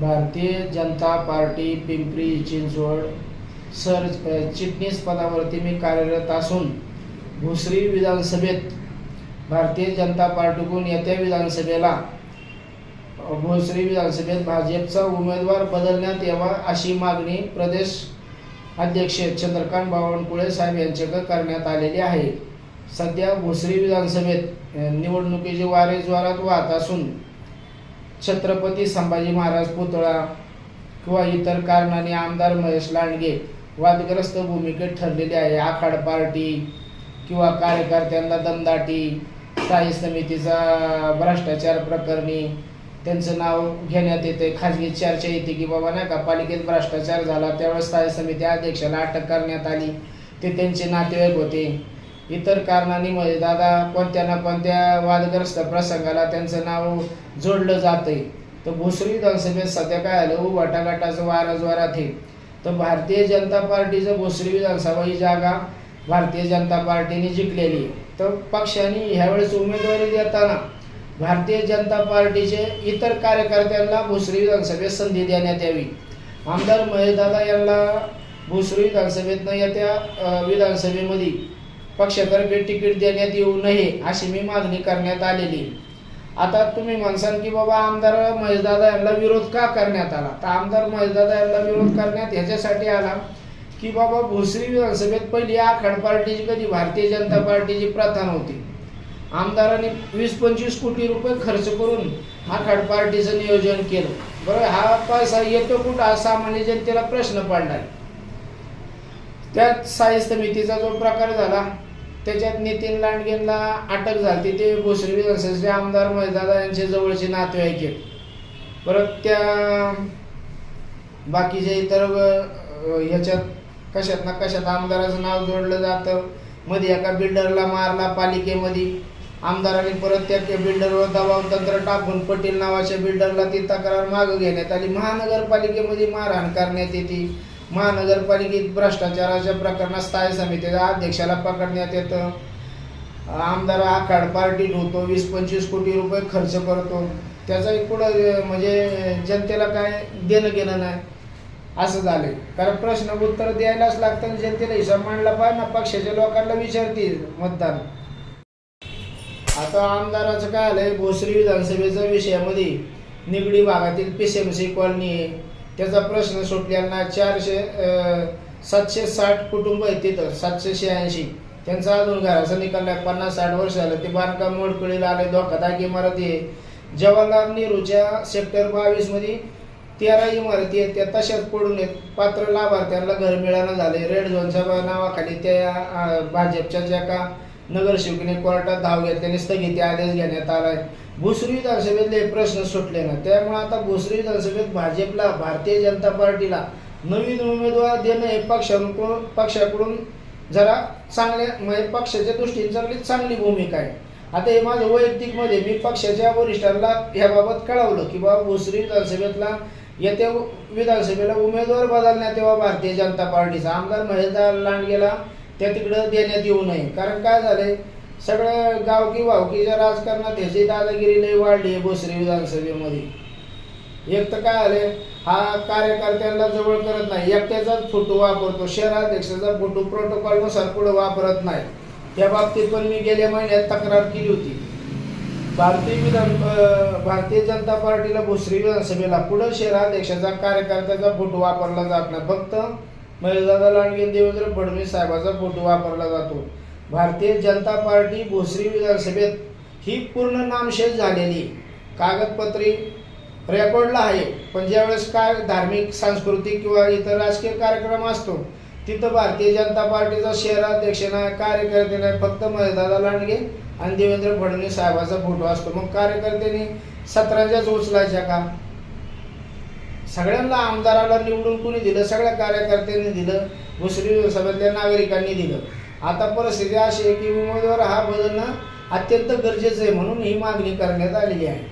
भारतीय जनता पार्टी पिंपरी चिंचवड सर चिटणीस पदावरती मी कार्यरत असून भुसरी विधानसभेत भारतीय जनता पार्टीकडून येत्या विधानसभेला भोसरी विधानसभेत भाजपचा उमेदवार बदलण्यात यावा अशी मागणी प्रदेश अध्यक्ष चंद्रकांत बावनकुळे साहेब यांच्याकडे करण्यात आलेली आहे. सध्या भोसरी विधानसभेत निवडणुकीचे वारे ज्वारात वाहत असून छत्रपती संभाजी महाराज पुतळा किंवा इतर कारणाने आमदार महेश लांडगे वादग्रस्त भूमिकेत ठरलेले आहे. आखाड पार्टी किंवा कार्यकर्त्यांना दमदाटी स्थायी समितीचा भ्रष्टाचार प्रकरणी त्यांचं नाव घेण्यात येते खाजगी चर्चा येते की बाबा नाही का पालिकेत भ्रष्टाचार झाला त्यावेळेस स्थायी समिती अध्यक्षाला अटक करण्यात आली. ते त्यांचे नातेवाईक होते. इतर कारणांनी म्हणजे दादा कोणत्या ना कोणत्या वादग्रस्त प्रसंगाला त्यांचं नाव जोडलं जातंय. तर भोसरी विधानसभेत सध्या काय आलं? उभाटा गटाचं वारा जोरात आहे. तर भारतीय जनता पार्टीचं भोसरी विधानसभा ही जागा भारतीय जनता पार्टीने जिंकलेली तर पक्षाने ह्यावेळेस उमेदवारी देताना भारतीय जनता पार्टीचे इतर कार्यकर्त्यांना भोसरी विधानसभेत संधी देण्यात यावी. आमदार महेशदादा यांना भोसरी विधानसभेतनं येत्या विधानसभेमध्ये पक्षातर्फे तिकीट देण्यात येऊ नये अशी मी मागणी करण्यात आलेली. आता तुम्ही म्हणसाल की बाबा आमदार महेशदादा यांना विरोध का करण्यात आला? तर आमदार महेशदादा यांना विरोध करण्यात ह्याच्यासाठी आला की बाबा भोसरी विधानसभेत पहिली आखाड पार्टीची कधी भारतीय जनता पार्टीची प्रथा नव्हती. आमदारांनी वीस पंचवीस कोटी रुपये खर्च करून आखाड पार्टीचं नियोजन केलं. बरं हा पैसा येतो कुठं? हा सामान्य जनतेला प्रश्न पडला त्यात साई समितीचा जो प्रकार झाला त्याच्यात नितीन लांडगेंना अटक झाली. ते भोसरी विधानसभेचे आमदार महेशदादा यांचे जवळचे नातेवाईक आहेत. परत त्या बाकीचे इतर ह्याच्यात कशात ना कशात आमदाराचं नाव जोडलं जातं. मध्ये एका बिल्डरला मारला पालिकेमध्ये. आमदारांनी परत त्या बिल्डरवर दबाव तंत्र टाकून पटेल नावाच्या बिल्डरला ती तक्रार मागं घेण्यात आली. महानगरपालिकेमध्ये मारहाण करण्यात येते. महानगरपालिकेत भ्रष्टाचाराच्या प्रकरणात स्थायी समितीच्या अध्यक्षाला पकडण्यात येतं. आमदार आखाड पार्टीत होतो वीस पंचवीस कोटी रुपये खर्च करतो. त्याचा कुठं म्हणजे जनतेला काय देणं घेणं नाही. असं झालंय. कारण प्रश्न उत्तर द्यायलाच लागतं आणि जनतेला हिसाब मांडला पाहिजे ना पक्षाच्या लोकांना विचारतील मतदान. आता आमदाराचं काय आलंय भोसरी विधानसभेच्या विषयामध्ये निगडी भागातील पीसीएमसी कॉलनी आहे. त्याचा प्रश्न सुटल्यांना चारशे सातशे साठ कुटुंब आहेत तिथं सातशे शहाऐंशी. त्यांचा अजून घराचा निकाल आहे पन्नास साठ वर्ष झालं. ते बांधकाम मोडकळीला आले धोकादायक इमारती आहे. जवाहरलाल नेहरूच्या सेक्टर बावीसमध्ये तेरा इमारती आहेत त्या तशाच पडून आहेत. पात्र लाभार्थ्यांना घर मिळालं झाले. रेड झोनच्या नावाखाली त्या भाजपच्या ज्या का नगरसेवकीने कोर्टात धाव घेतल्याने स्थगिती आदेश घेण्यात आलाय. भुसरी विधानसभेतले हे प्रश्न सुटले ना. त्यामुळे आता भुसरी विधानसभेत भाजपला भारतीय जनता पार्टीला नवीन उमेदवार देणं हे पक्षाकडून पक्षाकडून जरा चांगल्या म्हणजे पक्षाच्या दृष्टीने चांगली चांगली भूमिका आहे. आता हे माझं वैयक्तिकमध्ये मी पक्षाच्या वरिष्ठांना याबाबत कळवलं की बाबा भुसरी विधानसभेतला येत्या विधानसभेला उमेदवार बदलण्यात तेव्हा भारतीय जनता पार्टीचा. आमदार महेशदार लांडगेला त्या तिकडं देण्यात येऊ नये. कारण काय झालंय? सगळं गावकी वावकीच्या राजकारणात ह्याची दादागिरी लई वाढली आहे भोसरी विधानसभेमध्ये. एक तर काय आले हा कार्यकर्त्यांना जवळ करत नाही. एकट्याचाच फोटो वापरतो शहराध्यक्षाचा फोटो प्रोटोकॉलनुसार पुढे वापरत नाही. त्या बाबतीत पण मी गेल्या महिन्यात तक्रार केली होती. भारतीय विधान भारतीय जनता पार्टीला भोसरी विधानसभेला पुढं शहराध्यक्षाचा कार्यकर्त्याचा फोटो वापरला जात नाही. फक्त महेशदादा लांडगे देवेंद्र फडणवीस साहेबाचा फोटो वापरला जातो. भारतीय जनता पार्टी भोसरी विधानसभेत ही पूर्ण नामशेष झालेली कागदपत्री रेकॉर्डला आहे. पण ज्यावेळेस काय धार्मिक सांस्कृतिक किंवा इतर राजकीय कार्यक्रम असतो तिथं भारतीय जनता पार्टीचा शहराध्यक्ष नाही कार्यकर्ते नाही फक्त महेशदादा लांडगे आणि देवेंद्र फडणवीस साहेबाचा फोटो असतो. मग कार्यकर्त्यांनी सतराच्याच उचलायच्या का? सगळ्यांना आमदाराला निवडून कुणी दिलं सगळ्या कार्यकर्त्यांनी दिलं मुस्लिम सभेतल्या नागरिकांनी दिलं. आता परिस्थिती अशी आहे की उमेदवार हा बदलणं अत्यंत गरजेचं आहे म्हणून ही मागणी करण्यात आलेली आहे.